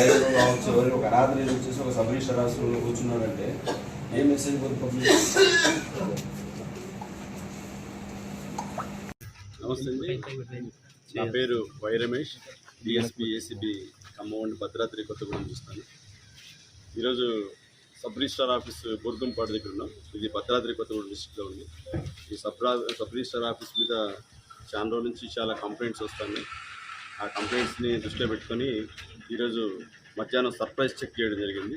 ఎవరైనా ఒక అనాథ వచ్చేసి ఒక సబ్ రిజిస్టర్ రాష్ట్రంలో కూర్చున్నాడంటే ఏ మెసేజ్ పోతుంది పబ్లిక్? నమస్తే అండి. నా పేరు Y Ramesh. DSP ACB Khammam Bhadradri Kothagudem చూస్తాను. ఈరోజు సబ్ రిజిస్టార్ ఆఫీస్ బుర్గంపాడు దగ్గర ఉన్నాం. ఇది భద్రాద్రి కొత్తగూడెం డిస్టిక్లో ఉంది. ఈ సబ్ రా- సబ్ రిజిస్టార్ ఆఫీస్ మీద చాలా రోజుల నుంచి చాలా కంప్లైంట్స్ వస్తున్నాయి. ఆ కంప్లైంట్స్ని దృష్టిలో పెట్టుకొని ఈరోజు మధ్యాహ్నం సర్ప్రైజ్ చెక్ చేయడం జరిగింది.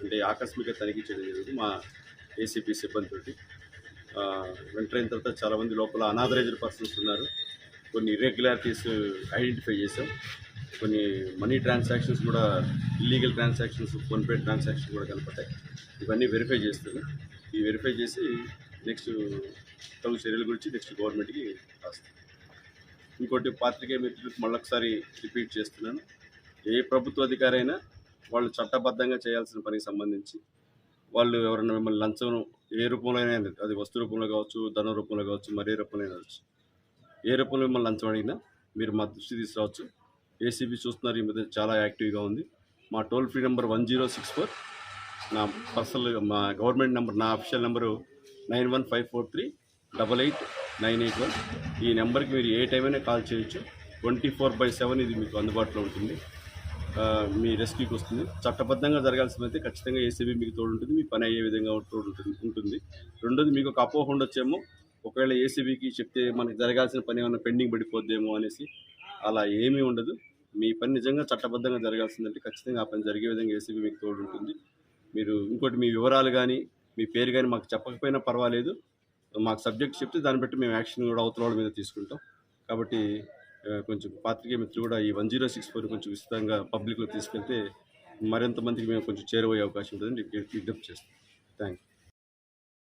అంటే ఆకస్మిక తనిఖీ చేయడం జరిగింది మా ఏసీపీ సిబ్బందితోటి. వెంటనే తర్వాత చాలా తర్వాత చాలామంది లోపల అనాథరైజ్డ్ పర్సన్స్ ఉన్నారు. కొన్ని ఇర్రెగ్యులారిటీస్ ఐడెంటిఫై చేసాం కొన్ని మనీ ట్రాన్సాక్షన్స్ కూడా ఇల్లీగల్ ట్రాన్సాక్షన్స్ ఫోన్పే ట్రాన్సాక్షన్ కూడా కనపడ్డాయి. ఇవన్నీ వెరిఫై చేస్తున్నాం. ఈ వెరిఫై చేసి నెక్స్ట్ తగు చర్యల గురించి నెక్స్ట్ గవర్నమెంట్కి రాస్తాం ఇంకోటి పాత్రికేయ మిత్రులకు మళ్ళొకసారి రిపీట్ చేస్తున్నాను. ఏ ప్రభుత్వ అధికారి అయినా వాళ్ళు చట్టబద్ధంగా చేయాల్సిన పనికి సంబంధించి వాళ్ళు ఎవరైనా మిమ్మల్ని లంచం ఏ రూపంలో అయినా అది వస్తు రూపంలో కావచ్చు ధన రూపంలో కావచ్చు మరే రూపంలో అయినా కావచ్చు. ఏ రూపంలో మిమ్మల్ని లంచం అడిగినా మీరు మా దృష్టి తీసుకురావచ్చు. ఏసీబీ చూస్తున్నారు ఈ మధ్య చాలా యాక్టివ్గా ఉంది. మా toll free number one zero six four నా పర్సనల్ మా గవర్నమెంట్ నెంబర్ నా official number nine one five four three double eight nine eight one. ఈ నెంబర్కి మీరు ఏ టైం అయినా కాల్ చేయొచ్చు. ట్వంటీ ఫోర్ బై సెవెన్ ఇది మీకు అందుబాటులో ఉంటుంది. మీ రెస్క్యూకి వస్తుంది. చట్టబద్ధంగా జరగాల్సిందైతే ఖచ్చితంగా ఏసీబీ మీకు తోడు ఉంటుంది మీ పని అయ్యే విధంగా తోడు ఉంటుంది. ఉంటుంది రెండోది మీకు ఒక అపోహ ఉండొచ్చేమో ఒకవేళ ఏసీబీకి చెప్తే మనకి జరగాల్సిన పని ఏమైనా పెండింగ్ పడిపోద్దేమో అనేసి అలా ఏమీ ఉండదు. మీ పని నిజంగా చట్టబద్ధంగా జరగాల్సిందంటే ఖచ్చితంగా ఆ పని జరిగే విధంగా ఏసీబీ మీకు తోడు ఉంటుంది మీరు ఇంకోటి మీ వివరాలు కానీ మీ పేరు కానీ మాకు చెప్పకపోయినా పర్వాలేదు. మాకు సబ్జెక్ట్ చెప్తే దాన్ని బట్టి మేము యాక్షన్ కూడా అవతల వాళ్ళ మీద తీసుకుంటాం. కాబట్టి కొంచెం పాత్రికేయ మిత్రులు కూడా ఈ వన్ జీరో సిక్స్ ఫోర్ కొంచెం విస్తృతంగా పబ్లిక్లో తీసుకెళ్తే మరింత మందికి మేము కొంచెం చేరువయ్యే అవకాశం ఉంటుందని విజ్ఞప్తి చేస్తాం థ్యాంక్ యూ